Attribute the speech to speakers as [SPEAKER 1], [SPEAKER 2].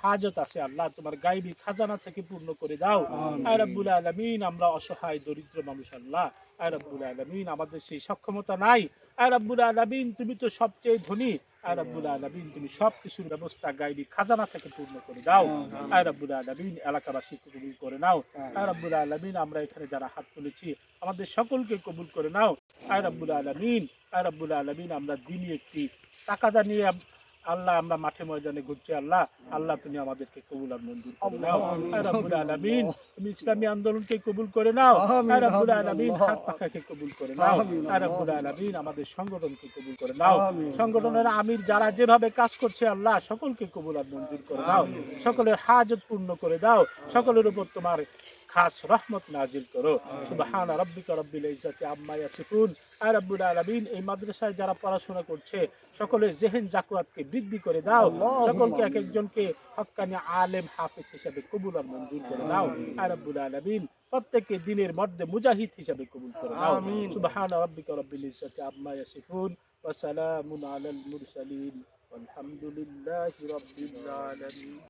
[SPEAKER 1] হাজত আছে আল্লাহ তোমার গাইবি খাজানা থেকে পূর্ণ করে দাও। আয় রাব্বুল আলামিন আমরা অসহায় দরিদ্র মানুষ আল্লাহ। আয় রাব্বুল আলামিন আমাদের সেই সক্ষমতা নাই। আয় রাব্বুল আলামিন তুমি তো সবচেয়ে ধনী। আয় রাব্বুল আলামিন তুমি সব কিছুর ব্যবস্থা গাইবি খাজানা থেকে পূর্ণ করে দাও। আয় রাব্বুল আলামিন এলাকাবাসীকে কবুল করে নাও। আয় রাব্বুল আলামিন আমরা এখানে যারা হাত তুলেছি আমাদের সকলকে কবুল করে নাও। আয় রাব্বুল আলামিন আয় রাব্বুল আলামিন আমরা দিনই একটি টাকাদা নিয়ে আল্লাহ আমরা মাঠে ময়দানে ঘুরছি আল্লাহ আল্লাহ তুমি আমাদেরকে কবুল আর মঞ্জুর করে নাও। রাব্বুল আলামিন তুমি ইসলামী আন্দোলনকে কবুল করে নাও। রাব্বুল আলামিন হাত পাখাকে কবুল করে নাও। রাব্বুল আলামিন আমাদের সংগঠনকে কবুল করে নাও। সংগঠনের আমির যারা যেভাবে কাজ করছে আল্লাহ সকলকে কবুল আর মঞ্জুর করে দাও সকলের হাজত পূর্ণ করে দাও। সকলের উপর তোমার খাস রহমত নাজিল করো। সুবহান রাব্বিকা রাব্বিল ইজ্জাতি আম্মা ইয়াসিফুন। আয় রাব্বুল আলামিন এই মাদ্রাসায় যারা পড়াশোনা করছে সকলের জেহেন জাকুয়াতকে বৃদ্ধি করে দাও। সকলকে এক একজনকে হকানি আলেম হাফিজ হিসাবে কবুল আর মঞ্জুর করে দাও। আরবুল আলমিন প্রত্যেককে দিনের মধ্যে মুজাহিদ হিসাবে কবুল করে দাও। সুবহান রব্বিকা রব্বিল ইজ্জতি আম্মা ইয়াসিফুন ওয়া সালামুন আলাল মুরসালিন। আলহামদুলিল্লাহি রাব্বিল আলামিন।